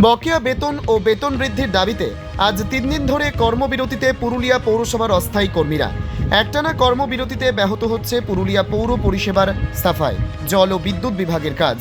বকেয়া বেতন ও বেতন বৃদ্ধির দাবিতে আজ তিন দিন ধরে কর্মবিরতিতে পুরুলিয়া পৌরসভার অস্থায়ী কর্মীরা। একটানা কর্মবিরতিতে ব্যাহত হচ্ছে পুরুলিয়া পৌর পরিষেবার সাফাই, জল ও বিদ্যুৎ বিভাগের কাজ।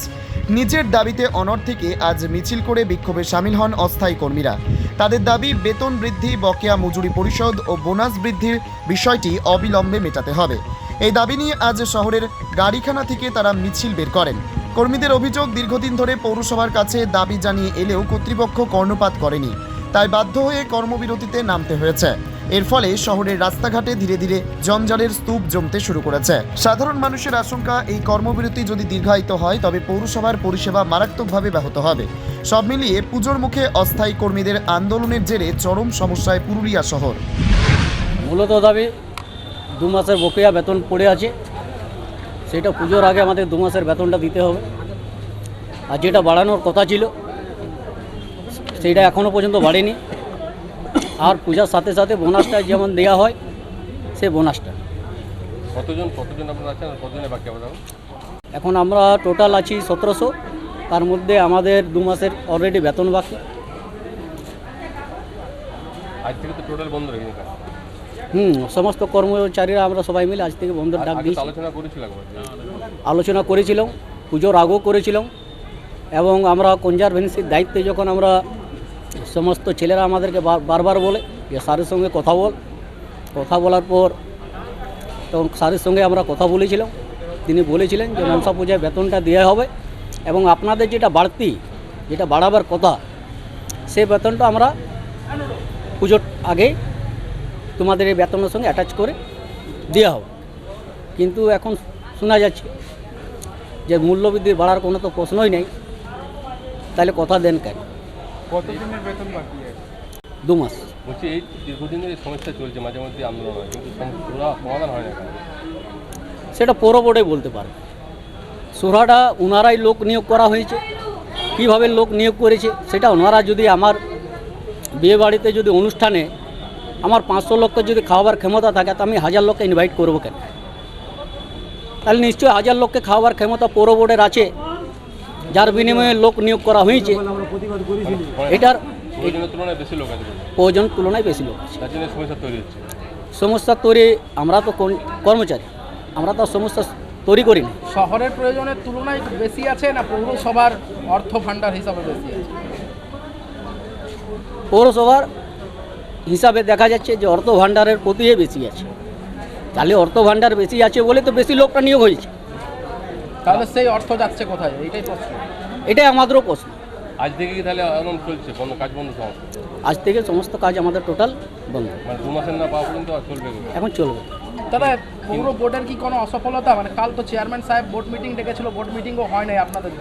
নিজের দাবিতে অনর থেকে আজ মিছিল করে বিক্ষোভে সামিল হন অস্থায়ী কর্মীরা। তাদের দাবি, বেতন বৃদ্ধি, বকেয়া মজুরি পরিষদ ও বোনাস বৃদ্ধির বিষয়টি অবিলম্বে মেটাতে হবে। এই দাবি নিয়ে আজ শহরের গাড়িখানা থেকে তারা মিছিল বের করেন। কর্মীদের অভিযোগ, দীর্ঘদিন ধরে পৌরসভার কাছে দাবি জানিয়ে এলেও কর্তৃপক্ষ কর্ণপাত করেনি। তাই বাধ্য হয়ে কর্মবিরতিতে নামতে হয়েছে। এর ফলে শহরের রাস্তাঘাটে ধীরে ধীরে জঞ্জালের স্তূপ জমতে শুরু করেছে। সাধারণ মানুষের আশঙ্কা, এই কর্মবিরতি যদি দীর্ঘায়িত হয়, তবে পৌরসভার পরিষেবা মারাত্মকভাবে ব্যাহত হবে। সব মিলিয়ে পুজোর মুখে অস্থায়ী কর্মীদের আন্দোলনের জেরে চরম সমস্যায় পুরুলিয়া শহর। মূলত দাবি, দু মাসের বকেয়া বেতন পড়ে আছে। সেটা পুজোর আগে আমাদের দু মাসের বেতনটা দিতে হবে। আর যেটা বাড়ানোর কথা ছিল সেইটা এখনও পর্যন্ত বাড়েনি। আর পূজার সাথে সাথে বোনাসটা যেমন দেওয়া হয় সে বোনাসটা কতজন কতজন আপনারা আছেন কতজনের বাকি এখন আমরা টোটাল আছি সতেরোশো। তার মধ্যে আমাদের দু মাসের অলরেডি বেতন বাকি। আজ থেকে তো টোটাল বন্ধ কাজ হুম সমস্ত কর্মচারীরা আমরা সবাই মিলে আজ থেকে বন্ধের ডাক দিয়েছি। আলোচনা করেছিলাম পুজোর আগেও করেছিলাম এবং আমরা কনজারভেন্সির দায়িত্বে যখন আমরা সমস্ত ছেলেরা আমাদেরকে বারবার বলে যে স্যারের সঙ্গে কথা বল। কথা বলার পর তখন স্যারের সঙ্গে আমরা কথা বলেছিলাম। তিনি বলেছিলেন যে মনসা পূজায় বেতনটা দেওয়া হবে এবং আপনাদের যেটা বাড়তি যেটা বাড়াবার কথা সে বেতনটা আমরা পুজোর আগে তোমাদের এই বেতনের সঙ্গে অ্যাটাচ করে দেওয়া হবে কিন্তু এখন শোনা যাচ্ছে যে মূল্যবৃদ্ধি বাড়ার কোনো তো প্রশ্নই নেই। তাহলে কথা দেন কেন? কতদিনের বেতন বাকি আছে? দু মাস। বলছি এই দীর্ঘদিন ধরে এই সমস্যা চলছে মাঝে মধ্যে আন্দোলন হয় কিন্তু সমাধান হয় না সেটা পৌর বোর্ডে বলতে পারে। সুরাটা ওনারাই লোক নিয়োগ করা হয়েছে। কীভাবে লোক নিয়োগ করেছে সেটা ওনারা যদি আমার বিয়ে বাড়িতে যদি অনুষ্ঠানে আমার পাঁচশো লোককে যদি খাওয়াবার ক্ষমতা থাকে তো আমি হাজার লোককে ইনভাইট করব কেন? তাহলে নিশ্চয়ই হাজার লোককে খাওয়াবার ক্ষমতা পৌর বোর্ডের আছে যার বিনিময়ে লোক নিয়োগ করা হয়েছে। এটার প্রয়োজনের তুলনায় বেশি লোক আছে বলছে। প্রয়োজন তুলনায় বেশি লোক সমস্যা তৈরি হচ্ছে। সমস্যা তৈরি আমরা তো কোন- কর্মচারী আমরা তো আর সমস্যা তৈরি করি না। শহরের প্রয়োজনের তুলনায় বেশি আছে না পৌরসভার অর্থ ভাণ্ডার হিসাবে বেশি আছে? পৌরসভার হিসাবে দেখা যাচ্ছে যে অর্থ ভাণ্ডারের প্রতিও বেশি আছে। তাহলে অর্থ ভাণ্ডার বেশি আছে বলে তো বেশি লোকটা নিয়োগ হয়েছে। তাহলে সেই অর্থ যাচ্ছে কোথায়? এটাই প্রশ্ন। এটাই আমাদেরও প্রশ্ন। আজ থেকে কি তাহলে আন্দোলন চলছে? বন্ধ কাজ বন্ধ সমস্ত আজ থেকে সমস্ত কাজ আমাদের টোটাল বন্ধ। মানে দু মাসের না পাওয়া পর্যন্ত চলবে? এখন চলবে। তাহলে পৌর বোর্ডের কি কোনো অসফলতা? মানে কাল তো চেয়ারম্যান সাহেব বোর্ড মিটিং ডেকেছিল বোর্ড মিটিংও হয় নাই আপনাদের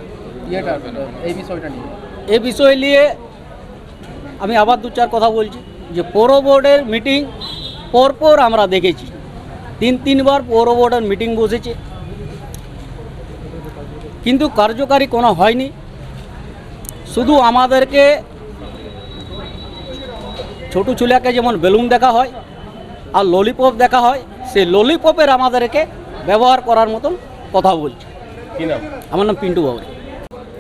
ইয়েটা এই বিষয়টা নিয়ে। এ বিষয় নিয়ে আমি আবার দু চার কথা বলছি। যে পৌর বোর্ডের মিটিং পরপর আমরা দেখেছি। তিন তিনবার পৌর বোর্ডের মিটিং বসেছে। কিন্তু কার্যকারী কোনো হয়নি। শুধু আমাদেরকে ছোটো চুলাকে যেমন বেলুন দেখা হয় আর ললিপপ দেখা হয় সেই ললিপপের আমাদেরকে ব্যবহার করার মতন কথা বলছে। আমার নাম পিন্টু বাবুরি।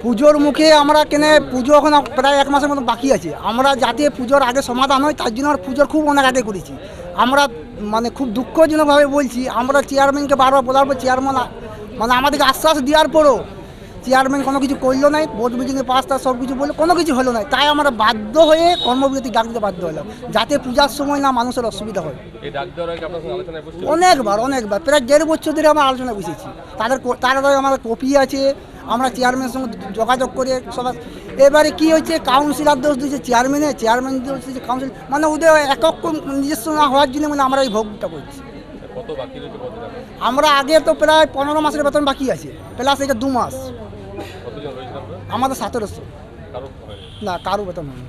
পুজোর মুখে আমরা কেনে পুজো এখন প্রায় এক মাসের মতো বাকি আছে। আমরা যাতে পুজোর আগে সমাধান হয় তার জন্য আমরা পুজোর খুব অনেক আগে করেছি। আমরা মানে খুব দুঃখজনকভাবে বলছি আমরা চেয়ারম্যানকে বারবার বলার পর চেয়ারম্যান মানে আমাদেরকে আশ্বাস দেওয়ার পরও চেয়ারম্যান কোনো কিছু করল নাই বোর্ড মিটিংয়ে পাঁচটা সব কিছু বলল কোনো কিছু হলো না তাই আমরা বাধ্য হয়ে কর্মবিরতি ডাক দিতে বাধ্য হলাম যাতে পূজার সময় না মানুষের অসুবিধা হয়। অনেকবার অনেকবার প্রায় দেড় বছর ধরে আমরা আলোচনা বসেছি। তাদের তারা আমাদের কপি আছে আমরা চেয়ারম্যানের সঙ্গে যোগাযোগ করে, সবাই। এবারে কি হয়েছে? কাউন্সিলার দোষ দিয়েছে চেয়ারম্যানে চেয়ারম্যান দোষ দিয়েছে কাউন্সিল মানে ওদের একক নিজস্ব না হওয়ার জন্য মানে আমরা এই ভোগটা করছি। আমরা আগে তো প্রায় পনেরো মাসের বেতন বাকি আছে, প্লাস এটা দু মাস। আমাদের সতেরোশো। না কারও বেতন হয়নি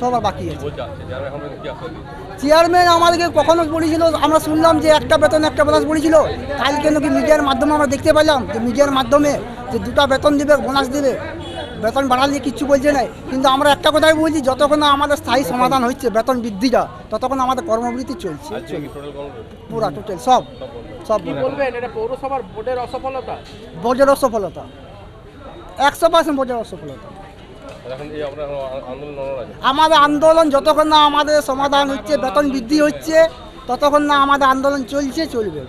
সবার বাকি আছে। বলছে আছে যারা এখন পর্যন্ত কি আসলে চেয়ারম্যান আমাদেরকে কখনো বলেছিল আমরা শুনলাম যে একটা বেতন একটা বোনাস বলেছিল। কালকে নাকি মিডিয়ার মাধ্যমে আমরা দেখতে পেলাম যে মিডিয়ার মাধ্যমে যে দুটো বেতন দেবে বোনাস দেবে বেতন বাড়ালে কিচ্ছু বলছে নাই। কিন্তু আমরা একটা কথাই বলছি যতক্ষণ না আমাদের স্থায়ী সমাধান হচ্ছে বেতন বৃদ্ধিটা ততক্ষণ আমাদের কর্মবৃত্তি চলছে। পুরা টোটাল সব সব বোর্ডের অসফলতা? বোর্ডেরও সফলতা একশো পার্সেন্ট বোঝার অসফলতা। আমাদের আন্দোলন যতক্ষণ না আমাদের সমাধান হচ্ছে বেতন বৃদ্ধি হচ্ছে ততক্ষণ না আমাদের আন্দোলন চলছে চলবে।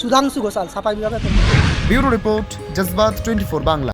সুধাংশু ঘোষাল সাফাই বিভাগের bureau report Jazbaat twenty Bangla.